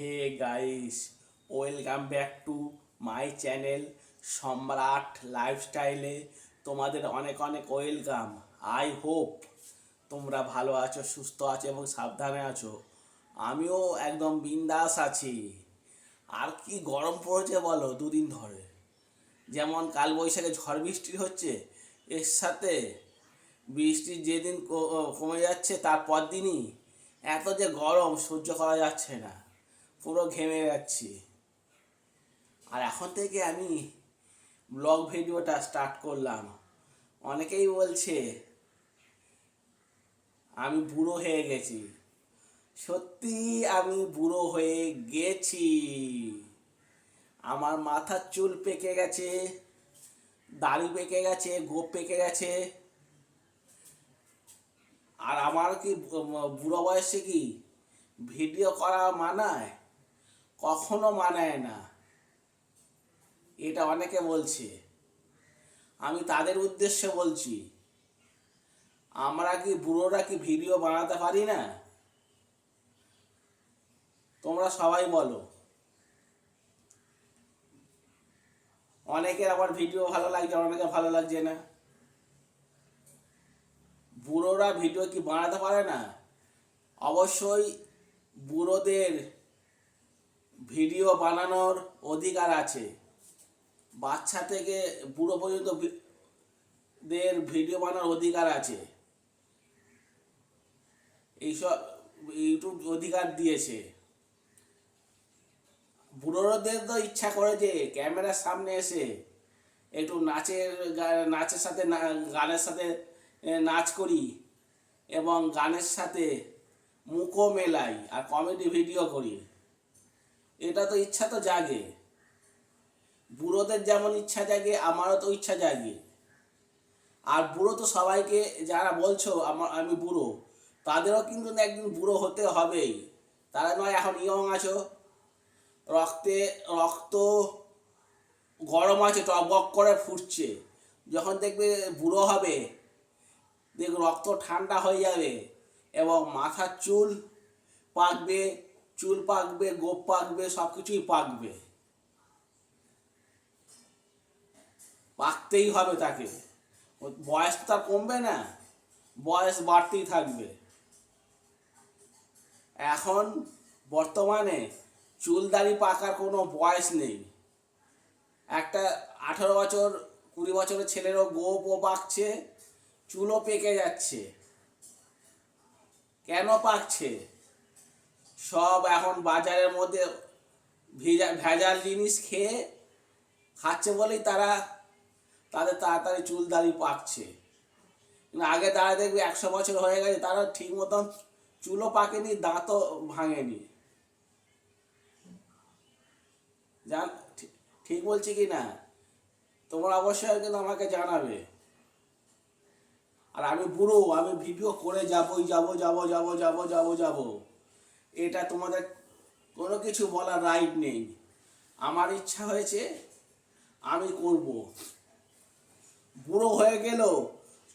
Hey guys, welcome back to my channel Samrat লাইফস্টাইলে। তোমাদের অনেক অনেক ওয়েলকাম। আই হোপ তোমরা ভালো আছো, সুস্থ আছো এবং সাবধানে আছো। আমিও একদম বিন্দাস আছি। আর কি গরম পড়েছে বলো দুদিন ধরে। যেমন কাল বৈশাখে ঝড় বৃষ্টি হচ্ছে, এর সাথে বৃষ্টি যেদিন কমে যাচ্ছে, তার পর দিনই এত যে গরম সহ্য করা যাচ্ছে না। পুরো ঘেমে যাচ্ছি। আর এখন থেকে আমি ব্লগ ভিডিওটা স্টার্ট করলাম। অনেকেই বলছে, আমি বুড়ো হয়ে গেছি। সত্যি আমি বুড়ো হয়ে গেছি। আমার মাথার চুল পেকে গেছে, দাড়ি পেকে গেছে, গোপ পেকে গেছে। আর আমার কি বুড়ো বয়সে কি ভিডিও করা মানায়? কখনো মানায় না। এটা অনেকে বলছে। আমি তাদের উদ্দেশ্যে বলছি, আমরা কি বুড়োরা কি ভিডিও বানাতে পারি না? তোমরা সবাই বলো। অনেকের আবার ভিডিও ভালো লাগছে, অনেকের ভালো লাগছে না। বুড়োরা ভিডিও কি বানাতে পারে না? অবশ্যই বুড়োদের ভিডিও বানানোর অধিকার আছে। বাচ্চা থেকে বুড়ো পর্যন্ত দের ভিডিও বানানোর অধিকার আছে। এইসব ইউটিউব অধিকার দিয়েছে। বুড়োদের তো ইচ্ছা করে যে ক্যামেরার সামনে এসে একটু নাচের নাচের সাথে গানের সাথে নাচ করি এবং গানের সাথে মুখও মেলাই আর কমেডি ভিডিও করি। এটা তো ইচ্ছা তো জাগে। বুড়োদের যেমন ইচ্ছা জাগে, আমারও তো ইচ্ছা জাগে। আর বুড়ো তো সবাইকে যারা বলছো আমার আমি বুড়ো, তাদেরও কিন্তু একদিন বুড়ো হতে হবেই। তারা নয়, এখন ইয়ং আছো। রক্তে, রক্ত গরম আছে টকবক করে ফুটছে। যখন দেখবে বুড়ো হবে, দেখবে রক্ত ঠান্ডা হয়ে যাবে এবং মাথার চুল পাকবে। চুল পাকবে, গোপ পাকবে সব কিছুই পাকবে। পাকতেই হবে তাকে। বয়স তো তার কমবে না, বয়স বাড়তেই থাকবে। এখন বর্তমানে চুল দাড়ি পাকার কোনো বয়স নেই। একটা আঠারো বছর, কুড়ি বছরের ছেলেরও গোপও পাকছে, চুলও পেকে যাচ্ছে। কেন পাকছে? সব এখন বাজারের মধ্যে ভেজা, ভেজাল জিনিস খেয়ে খাচ্ছে বলেই তারা, তাদের তাড়াতাড়ি চুল দাড়ি পাকছে। আগে তারা দেখবে একশো বছর হয়ে গেছে, তারা ঠিক মতন চুলও পাকেনি, দাঁতও ভাঙেনি। জান ঠিক- বলছি কি না? তোমরা অবশ্যই কিন্তু আমাকে জানাবে। আর আমি বুড়ো, আমি ভিডিও করে যাবই, যাব যাব যাব যাব যাব, যাব। এটা তোমাদের কোনো কিছু বলার রাইট নেই আমার ইচ্ছা হয়েছে আমি করব বুড়ো হয়ে গেল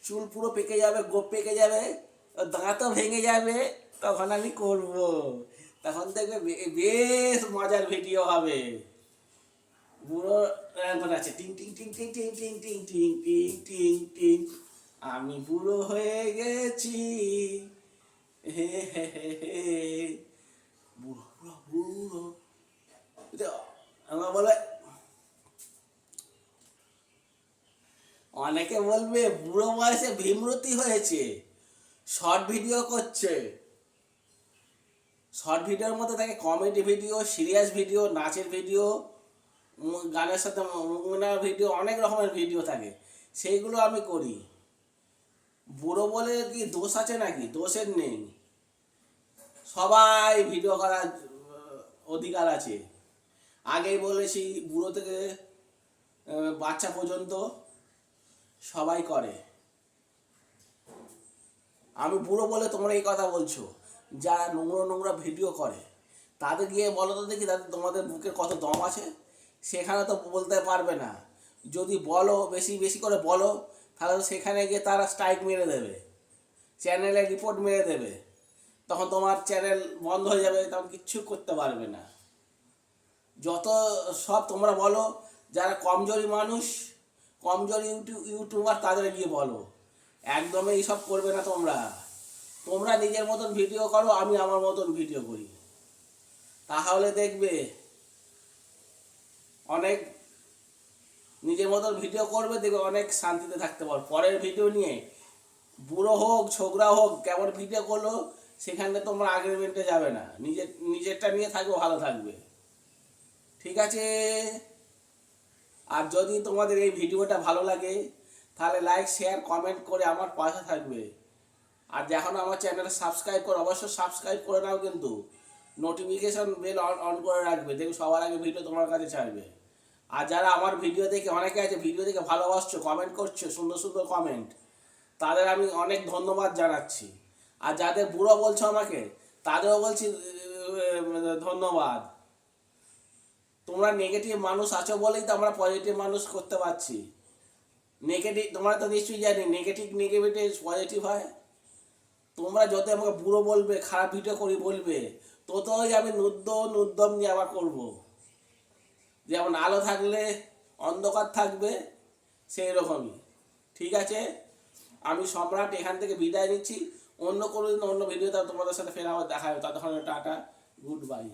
চুল পুরো পেকে যাবে গোপ পেকে যাবে দাঁতও ভেঙে যাবে তখন আমি করব তখন দেখবে বেশ মজার ভিডিও হবে বুড়ো এরকম আছে টিং টিং টিং টিং টিং টিং টিং টিং টিং টিং টিং আমি বুড়ো হয়ে গেছি বুড়ো বুড়ো বুড়ো আমার বলে অনেকে বলবে বুড়ো বয়সে ভীমরতি হয়েছে শর্ট ভিডিও করছে। শর্ট ভিডিওর মধ্যে থাকে কমেডি ভিডিও সিরিয়াস ভিডিও নাচের ভিডিও গানের সাথে মুখনার ভিডিও অনেক রকমের ভিডিও থাকে। সেইগুলো আমি করি। বুড়ো বলে কি দোষ আছে নাকি? দোষের নেই। সবাই ভিডিও করার অধিকার আছে। আগেই বলেছি, বুড়ো থেকে বাচ্চা পর্যন্ত সবাই করে। আমি বুড়ো বলে তোমরা এই কথা বলছো, যারা নোংরা নোংরা ভিডিও করে, তাদের গিয়ে বলো তো দেখি তাদের তোমাদের বুকের কত দম আছে? সেখানে তো বলতে পারবে না। যদি বলো, বেশি বেশি করে বলো, তাহলে সেখানে গিয়ে তারা স্ট্রাইক মেরে দেবে। চ্যানেলে রিপোর্ট মেরে দেবে। তখন তোমার চ্যানেল বন্ধ হয়ে যাবে, তখন কিচ্ছু করতে পারবে না। যত সব তোমরা বলো, যারা কমজোরি মানুষ, কমজোরি ইউটিউব ইউটিউবার, তাদের গিয়ে বলো। একদমই এইসব করবে না তোমরা। তোমরা নিজের মতন ভিডিও করো, আমি আমার মতন ভিডিও করি। তাহলে দেখবে, অনেক নিজের মতন ভিডিও করবে, দেখবে অনেক শান্তিতে থাকতে পারো। পরের ভিডিও নিয়ে, বুড়ো হোক, ছোকরা হোক, কেমন ভিডিও করল সেখানে তোমরা আগ্রিমেন্টে যাবে না। নিজের নিজেরটা নিয়ে থাকবে ভালো থাকবে। ঠিক আছে? আর যদি তোমাদের এই ভিডিওটা ভালো লাগে, তাহলে লাইক শেয়ার কমেন্ট করে আমার পাশে থাকবে। আর যখন আমার চ্যানেলে সাবস্ক্রাইব করো, অবশ্যই সাবস্ক্রাইব করে নাও কিন্তু। নোটিফিকেশন বেল অন অন করে রাখবে। দেখবে সবার আগে ভিডিও তোমার কাছে ছাড়বে। আর যারা আমার ভিডিও দেখে, অনেকে আছে ভিডিও দেখে ভালোবাসছো কমেন্ট করছ, সুন্দর সুন্দর কমেন্ট তাদের আমি অনেক ধন্যবাদ জানাচ্ছি। আর যাদের বুড়ো বলছো আমাকে, তাদেরও বলছি ধন্যবাদ। তোমরা নেগেটিভ মানুষ আছো বলেই তো আমরা পজিটিভ মানুষ করতে পারছি। নেগেটিভ তোমরা তো নিশ্চয়ই জানি নেগেটিভ নেগেটিভ পজিটিভ হয়। তোমরা যত আমাকে বুড়ো বলবে, খারাপ ভিডিও করি বলবে, ততই আমি নুদ্য নুদ্যম নিয়ে আবার করব। যেমন আলো থাকলে, অন্ধকার থাকবে সেই রকমই ঠিক আছে? আমি সম্রাট এখান থেকে বিদায় নিচ্ছি। অন্য কোনো দিন অন্য ভিডিওতে তোমাদের সাথে ফের আবার দেখা হবে। ততক্ষণ টাটা গুড বাই